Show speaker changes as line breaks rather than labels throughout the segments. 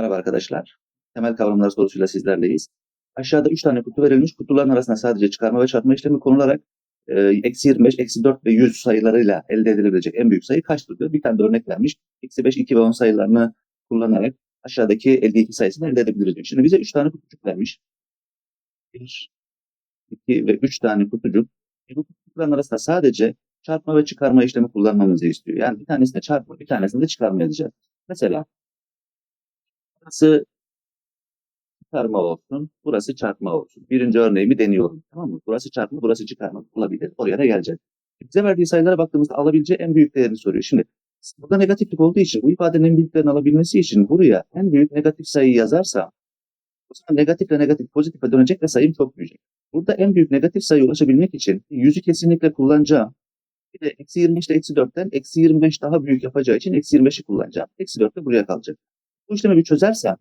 Merhaba arkadaşlar. Temel kavramlar sorusuyla sizlerleyiz. Aşağıda 3 tane kutu verilmiş. Kutuların arasında sadece çıkarma ve çarpma işlemi konularak e, eksi 25, eksi 4 ve 100 sayılarıyla elde edilebilecek en büyük sayı kaçtır diyor. Bir tane de örnek vermiş. Eksi 5, 2 ve 10 sayılarını kullanarak aşağıdaki 52 sayısını elde edebiliriz diyor. Şimdi bize 3 tane kutucuk vermiş. 1, 2 ve 3 tane kutucuk. E, Bu kutucukların arasında sadece çarpma ve çıkarma işlemi kullanmamızı istiyor. Yani bir tanesinde çarpma, bir tanesinde çıkarma edeceğiz. Mesela burası çıkarma olsun, burası çarpma olsun. Birinci örneğimi deniyorum. Tamam mı? Burası çarpma, burası çıkarma olabilir. Oraya da geleceğiz. Bize verdiği sayılara baktığımızda alabileceği en büyük değerini soruyor. Şimdi burada negatiflik olduğu için bu ifadenin en büyüklerini alabilmesi için buraya en büyük negatif sayıyı yazarsam o zaman negatifle negatif pozitife dönecek ve sayım çok büyüyecek. Burada en büyük negatif sayıya ulaşabilmek için yüzü kesinlikle kullanacağım. Bir de eksi 25 ile eksi 4'ten eksi 25 daha büyük yapacağı için eksi 25'i kullanacağım. Eksi 4 de buraya kalacak. Bu işlemi bir çözersem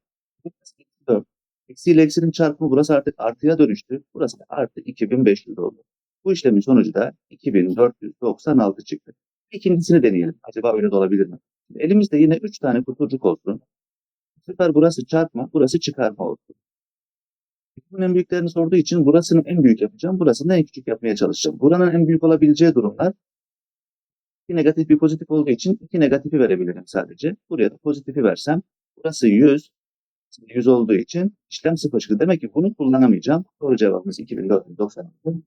eksi 4. Eksi ile eksinin çarpımı burası artık artıya dönüştü. Burası da artı 2500 oldu. Bu işlemin sonucu da 2496 çıktı. İkincisini deneyelim. Acaba öyle de olabilir mi? Elimizde yine 3 tane kutucuk olsun. Bu sefer burası çarpma, burası çıkarma olsun. Bunun en büyüklerini sorduğu için burasını en büyük yapacağım. Burasını en küçük yapmaya çalışacağım. Buranın en büyük olabileceği durumlar bir negatif bir pozitif olduğu için iki negatifi verebilirim sadece. Buraya da pozitifi versem burası 100. 100 olduğu için işlem sıfır çıktı. Demek ki bunu kullanamayacağım. Doğru cevabımız 2496.